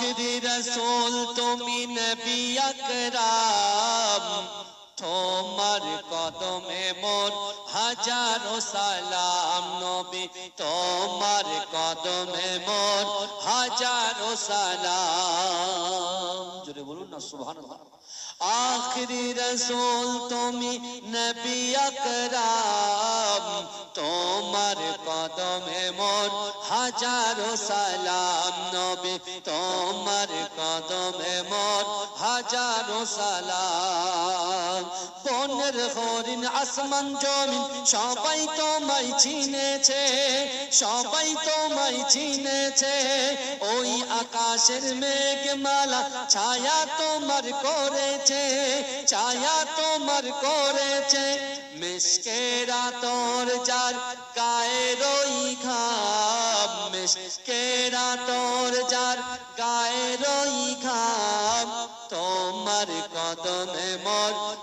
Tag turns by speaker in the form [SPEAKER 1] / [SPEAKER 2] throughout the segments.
[SPEAKER 1] আখরি রসুল তুমি নবী তোমার কদমে মোর হাজারো সালাম নবী। তোমার কদমে মোর হাজারো সালাম। জোরে বলুন না সুহান আখরি রসুল তুমি নবী আকরাম, তোমার কদমে মোর হাজারো সালাম নবী, তোমার কদমে মোর হাজারো সালাম। বনের হরিণ আসমান জমিন, সবাই তোমায় চিনেছে, সবাই তোমায় চিনেছে। ওই আকাশের মেঘমালা ছায়া তোমার করেছে, ছায়া তোমার করেছে। মিসকেরা তোর যার গায়ের ওই ঘাম মিসকেরা তোর যার গায়ের ওই ঘাম, তোমার কদমে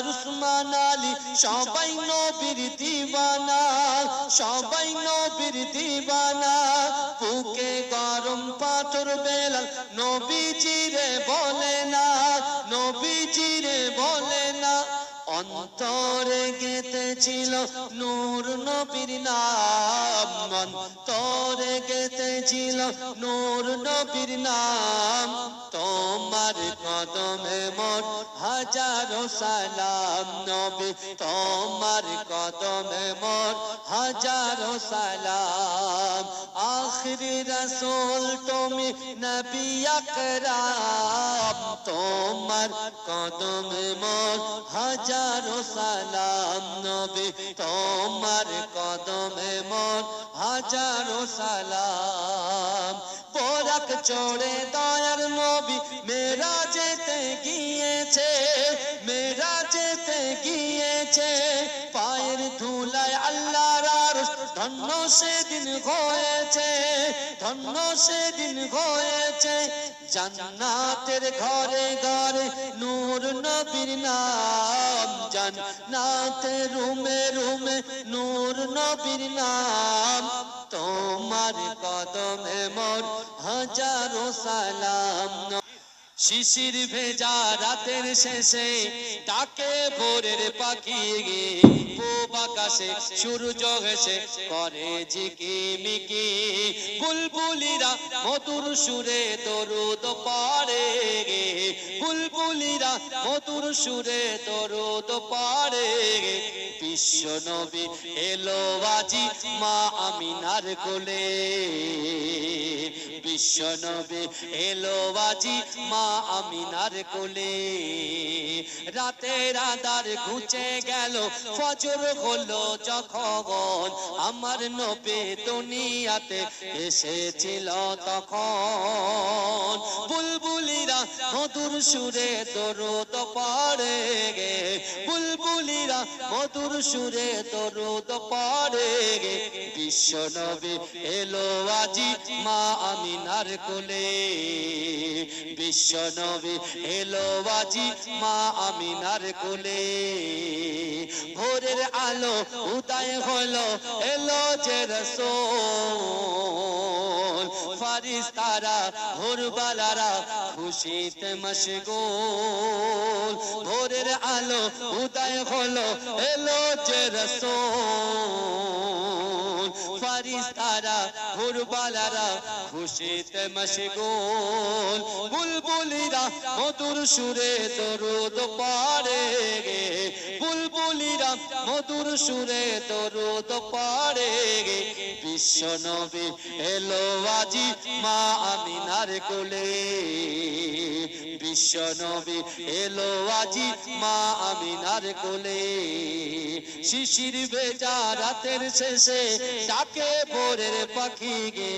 [SPEAKER 1] বাকার উসমান আলী, সবাই নবীর দিবানা, সবাই নবীর দিবানা। বুকে গরম পাথর বেলাল, নবীজিরে বলে অন্তরে গেতেছিল নূর নবীর নাম, অন্তরে গেতেছিল নূর নবীর নাম। তোমার কদমে মোর হাজারো সালাম নবী, তোমার কদমে মোর হাজারো সালাম আখরি রসুল, তুমি নবী তোমার কদমে মোর হাজারো সালাম, নবী তোমার কদমে মোর হাজারো সালাম। পোরাক চড়ে দয়ার নবী মেরা যেতে গিয়েছে মেরা যেতে গিয়েছে, পায়ের ধুলায় আল্লাহর আরশ ধন্য সেদিন হয়েছে, ধন্য সেদিন হয়েছে। জান্নাতের ঘরে ঘরে নূর নবীর নাম, জান্নাতের রুমে রুমে নূর নবীর নাম। তোমার কদমে মোর হাজারো সালাম। শিশির ভেজা রাতের শেষে ডাকে ভোরের পাখি গে আকাশে সূর্য হেসে করে মিকি। বুলবুলিরা মধুর সুরে তরুদ পারে গে। বুলবুলিরা মধুর সুরে তরুদ পারে গে। বিশ্ব নবী এলো আজি মা আমিনার কোলে। বিশ্ব নবী এলো আজি মা আমিনার কোলে। রাতের আদার ঘুচে গেল, ফজর হলো যখন। আমার নবে দুনিয়াতে এসেছিল তখন। বুলবুলিরা মধুর সুরে দরুদ পড়ে গে। বুলবুলিরা মধুর সুরে দরুদ পরে বিশ্ব নবী এলো আজি মা আমিনার কোলে। বিশ্ব নবী এলো আজি মা আমিনার কোলে। ভোরের আলো, উদয় হলো, এলো যে রসোল। ফারিস্তারা, ভোরবালারা খুশিতে মশগুল। ভোরের আলো, উদয় হলো, এলো যে রসোল। ফারিস্তারা, ভোরবালারা খুশিতে মশগুল। বুলবুলিরা মধুর সুরে দরুদ বুলবুলিরা মধুর সুরে দরুদ পড়ে গে। বিশ্ব নবী এলো আজি মা আমিনার কোলে। বিশ্ব নবী এলো আজি মা আমিনার কোলে। শিশির বেজা রাতের শেষে ডাকে ভোরের পাখি গে।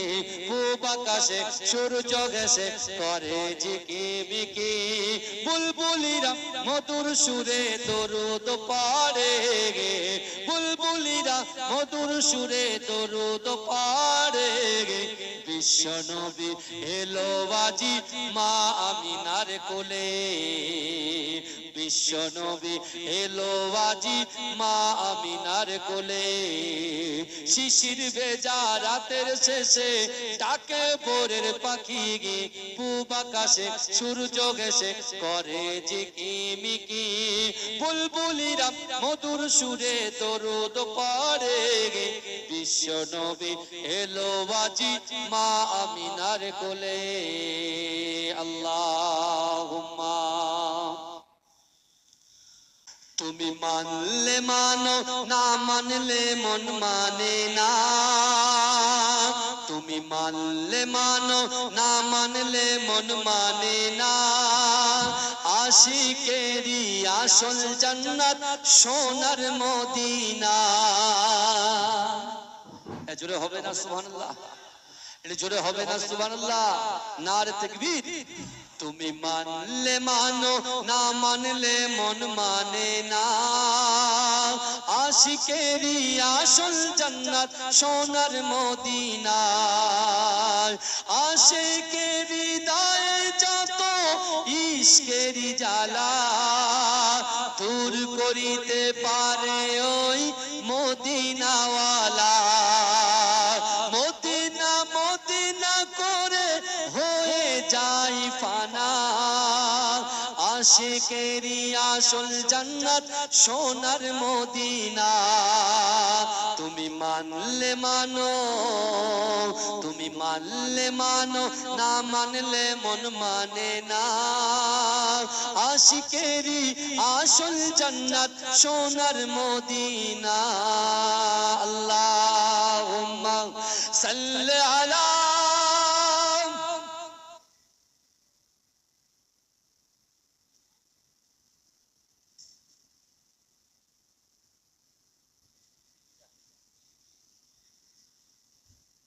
[SPEAKER 1] পূব আকাশে, সূর্য গেছে করে ঝিকি বিকি। বুলবুলিরা মধুর সুরে দরুদ গে বুলবুলিরা মধুর সুরে দরুদ পারে বিশ্ব নবী এলো বাজি মা আমিনার কোলে। বিশ্ব নবী, এলো বাজি মা আমিনার কোলে। শিশির ভেজা রাতের শেষে ডাকে ভোরের পাখি গে পূব আকাশে সূর্য গেছে করে জিকি মিকি। বুলবুলিরা মধুর সুরে দরুদ পড়ে গে। বিশ্ব নবী, এলো বাজি মা আমিনার কোলে। মানলে মানো, না মানলে মন মানে না। তুমি মানলে মানো, না মানলে মন মানে না। আশিকেরি আসল জান্নাত সোনার মদিনা। জোরে হবে না, সুবহানাল্লাহ। এটা জোরে হবে না, সুবহানাল্লাহ। নারে তাকবীর। তুমি মানলে মানো, না মানলে মন মানে না। আশিকেরি আসল জান্নাত সোনার মদিনা। আশিকেরি দায়ে যত ইশকেরি জ্বালা। দূর করিতে পারে ওই মদিনাওয়ালা। মদিনা মদিনা করে হয়ে যাই ফানা, আশিকেরি আসল জান্নাত সোনার মদিনা। তুমি মানলে মানো, তুমি মানলে মানো, না মানলে মন মানে না। আশিকেরি আসল জান্নাত সোনার মদিনা। আল্লাহুম্মা সাল্লি আলা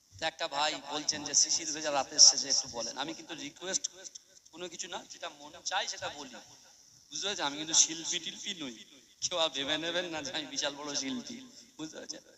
[SPEAKER 1] তো একটা ভাই বলছেন যে শিশির ভেজা রাতের শেষে একটু বলেন। আমি কিন্তু রিকোয়েস্ট কোনো কিছু না, যেটা মনে চাই সেটা বলি। বুঝতে পেরেছেন? আমি কিন্তু শিল্পী টিল্পী নই। কেউ ভেবে নেবেন না যে আমি বিশাল বড় শিল্পী। বুঝতে পেরেছেন?